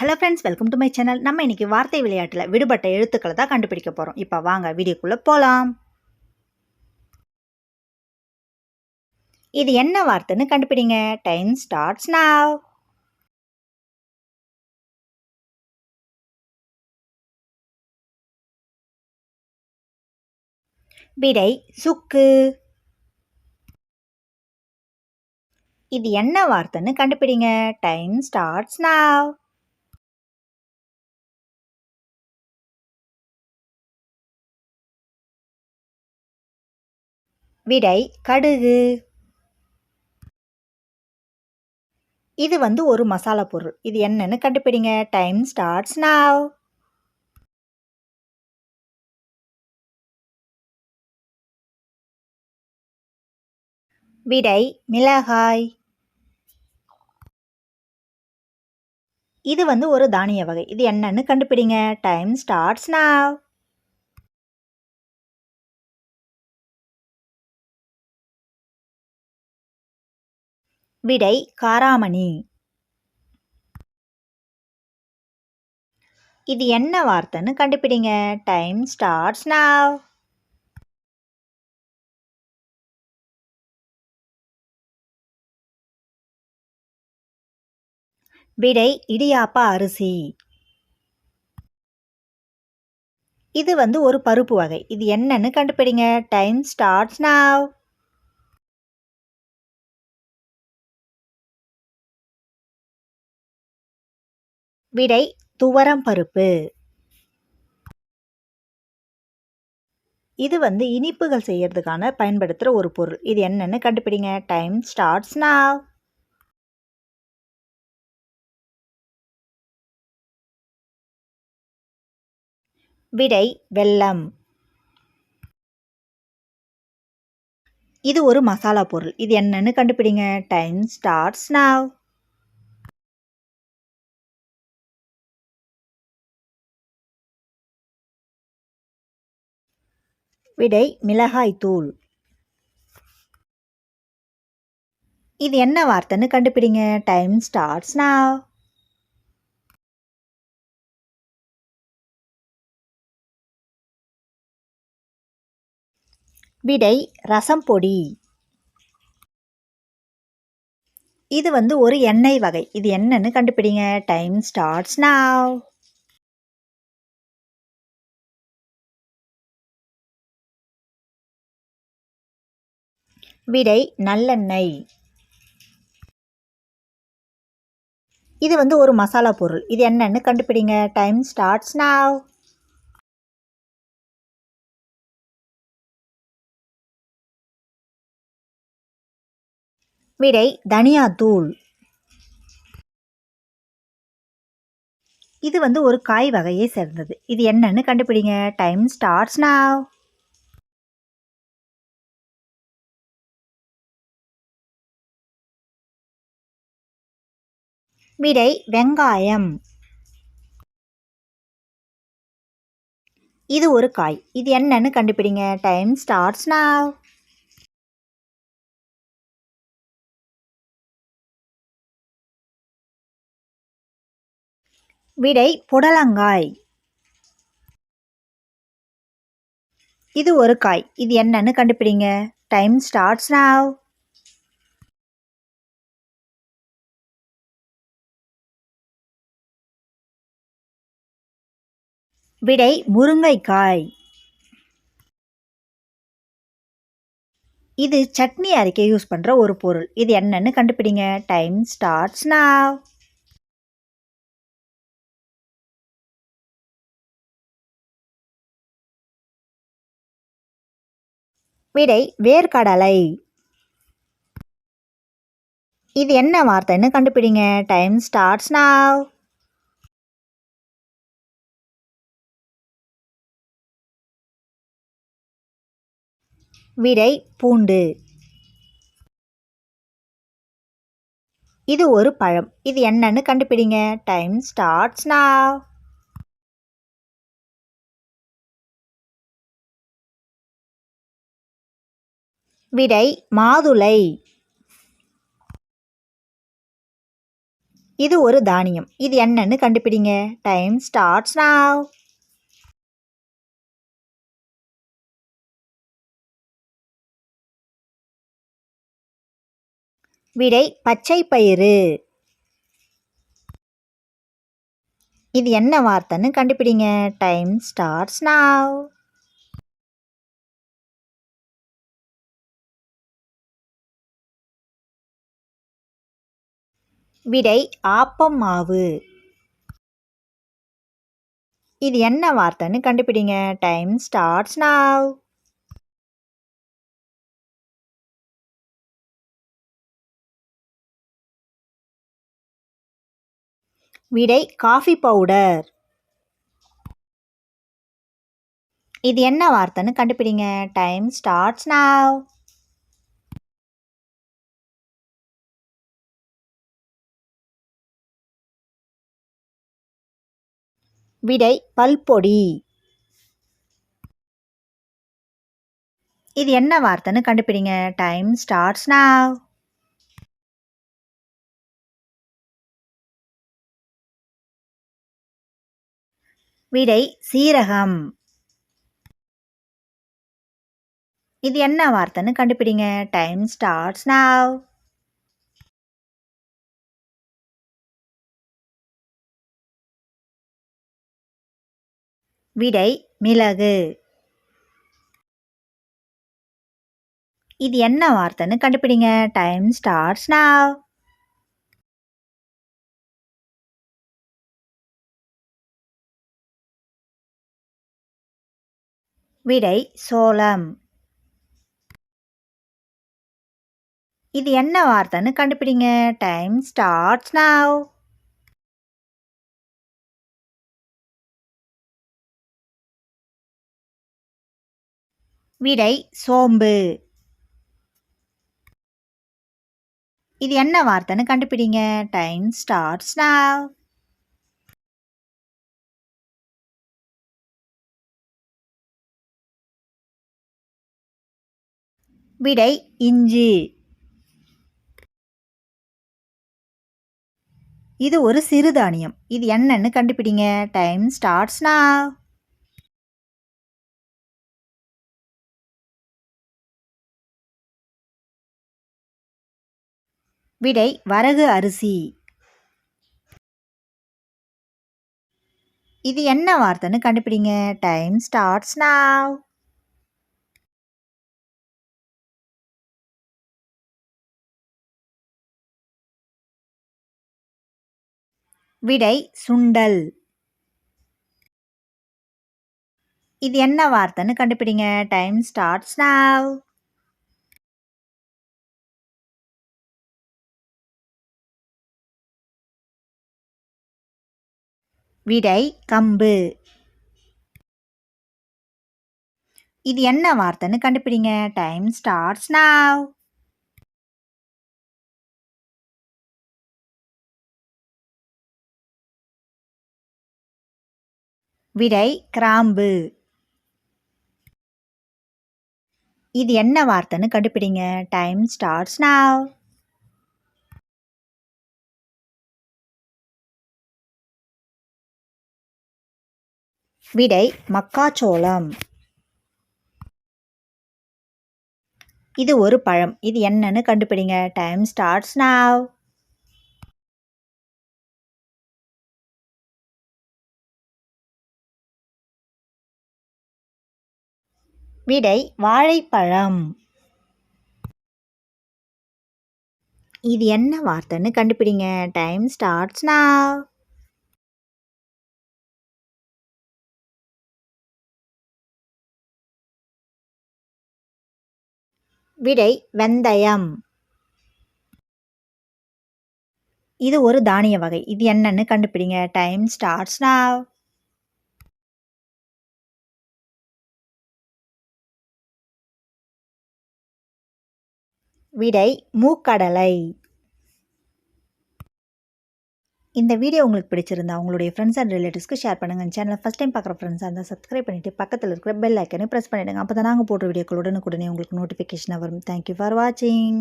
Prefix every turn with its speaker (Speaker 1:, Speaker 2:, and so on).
Speaker 1: Hello friends welcome to my channel நம்ம இன்னைக்கு வார்த்தை விளையாட்டில் விடுபட்ட எழுத்துக்களை தான் கண்டுபிடிக்க போகிறோம் இப்போ வாங்க வீடியோக்குள்ளே போகலாம் இது என்ன வார்த்தைன்னு கண்டுபிடிங்க. டைம் ஸ்டார்ட்ஸ் நாவ் விடை சுக்கு. இது என்ன வார்த்தைன்னு கண்டுபிடிங்க. டைம் ஸ்டார்ட்ஸ் நாவ் விடை கடுகு. இது வந்து ஒரு மசாலா பொருள். இது என்னன்னு கண்டுபிடிங்க. டைம் ஸ்டார்ட்ஸ் நாவ் விடை மிளகாய். இது வந்து ஒரு தானிய வகை. இது என்னன்னு கண்டுபிடிங்க. டைம் ஸ்டார்ட்ஸ் நாவ் விடை காராமணி. இது என்ன வார்த்தைன்னு கண்டுபிடிங்க. டைம் ஸ்டார்ட்ஸ் நாவ் விடை இடியாப்பா அரிசி. இது வந்து ஒரு பருப்பு வகை. இது என்னன்னு கண்டுபிடிங்க. டைம் ஸ்டார்ட்ஸ் நாவ் விடை துவரம் பருப்பு. இது வந்து இனிப்புகள் செய்யறதுக்கான பயன்படுத்துகிற ஒரு பொருள். இது என்னன்னு கண்டுபிடிங்க. டைம் ஸ்டார்ட்ஸ் நாவ் விடை வெல்லம். இது ஒரு மசாலா பொருள். இது என்னன்னு கண்டுபிடிங்க. டைம் ஸ்டார்ட்ஸ் நாவ் விடை மிளகாய்த்தூள் இது என்ன வார்த்தைன்னு கண்டுபிடிங்க. Time starts now. விடை ரசம் பொடி. இது வந்து ஒரு எண்ணெய் வகை. இது என்னன்னு கண்டுபிடிங்க. டைம் ஸ்டார்ட்ஸ் நாவ் விடை நல்லெண்ணெய். இது வந்து ஒரு மசாலா பொருள். இது என்னன்னு கண்டுபிடிங்க. டைம் ஸ்டார்ட்ஸ் நாவ் விடை தனியாத்தூள். இது வந்து ஒரு காய் வகையை சேர்ந்தது. இது என்னன்னு கண்டுபிடிங்க. டைம் ஸ்டார்ட்ஸ் நாவ் விடை வெங்காயம். இது ஒரு காய். இது என்னன்னு கண்டுபிடிங்க. டைம் ஸ்டார்ட்ஸ் நாவ் விடை புடலங்காய். இது ஒரு காய். இது என்னன்னு கண்டுபிடிங்க. டைம் ஸ்டார்ட்ஸ் நாவ் விடை முருங்கைக்காய். இது சட்னி அரைக்க யூஸ் பண்ணுற ஒரு பொருள். இது என்னன்னு கண்டுபிடிங்க. டைம் ஸ்டார்ட்ஸ் நாவ் விடை வேர்க்கடலை. இது என்ன வார்த்தைன்னு கண்டுபிடிங்க. டைம் ஸ்டார்ட்ஸ் நாவ் விடை பூண்டு. இது ஒரு பழம். இது என்னன்னு கண்டுபிடிங்க. டைம் ஸ்டார்ட்ஸ் நாவ் விடை மாதுளை. இது ஒரு தானியம். இது என்னன்னு கண்டுபிடிங்க. டைம் ஸ்டார்ட்ஸ் நாவ் விடை பச்சை பயிறு. இது என்ன வார்த்தைன்னு கண்டுபிடிங்க. டைம் ஸ்டார்ட்ஸ் நாவ் விடை ஆப்பம் மாவு. இது என்ன வார்த்தைன்னு கண்டுபிடிங்க. டைம் ஸ்டார்ட்ஸ் நாவ் விடை காஃபி பவுடர் இது என்ன வார்த்தைன்னு கண்டுபிடிங்க. டைம் ஸ்டார்ட்ஸ் நாவ் விடை பல்பொடி. இது என்ன வார்த்தைன்னு கண்டுபிடிங்க. டைம் ஸ்டார்ட்ஸ் நாவ் விடை சீரகம். இது என்ன வார்த்தைன்னு கண்டுபிடிங்க. டைம் ஸ்டார்ட்ஸ் நாவ் விடை மிளகு. இது என்ன வார்த்தைன்னு கண்டுபிடிங்க. டைம் ஸ்டார்ட்ஸ் நாவ் விடை சோளம். இது என்ன வார்த்தைன்னு கண்டுபிடிங்க. டைம் ஸ்டார்ட்ஸ் நாவ் விடை சோம்பு. இது என்ன வார்த்தைன்னு கண்டுபிடிங்க. டைம் ஸ்டார்ட்ஸ் நாவ் விடை இஞ்சி. இது ஒரு சிறுதானியம். இது என்னன்னு கண்டுபிடிங்க. டைம் ஸ்டார்ட்ஸ் நான் விடை வரகு அரிசி. இது என்ன வார்த்தைன்னு கண்டுபிடிங்க. Time starts now. விடை சுண்டல். இது என்ன வார்த்தைன்னு கண்டுபிடிங்க. டைம் ஸ்டார்ட்ஸ் நாவ் விடை கம்பு. இது என்ன வார்த்தைன்னு கண்டுபிடிங்க. டைம் ஸ்டார்ட்ஸ் நாவ் விடை கிராம்பு. இது என்ன வார்த்தைன்னு கண்டுபிடிங்க. டைம் ஸ்டார்ட்ஸ் நாவ் விடை மக்காச்சோளம். இது ஒரு பழம். இது என்னன்னு கண்டுபிடிங்க. டைம் ஸ்டார்ட்ஸ் நாவ் விடை வாழைப்பழம். இது என்ன வார்த்தைன்னு கண்டுபிடிங்க. Time starts now. விடை வெந்தயம். இது ஒரு தானிய வகை. இது என்னன்னு கண்டுபிடிங்க. Time starts now. விடை மூக்கடலை. இந்த வீடியோ உங்களுக்கு பிடிச்சிருந்தா உங்களுடைய ஃப்ரெண்ட்ஸ் அண்ட் ரிலேட்டிவ்ஸ்க்கு ஷேர் பண்ணுங்கள் சேனலை ஃபஸ்ட் டைம் பார்க்குற ஃப்ரெண்ட்ஸாக இருந்தால் சப்ஸ்கிரைப் பண்ணிவிட்டு பக்கத்தில் இருக்கிற பெல் ஐக்கனை ப்ரெஸ் பண்ணிவிடுங்க அப்போ தான் நாங்கள் போடுற வீடியோக்கள் உடனுக்குடனே உங்களுக்கு நோட்டிஃபிகேஷனாக வரும். தேங்க்யூ ஃபார் வாட்சிங்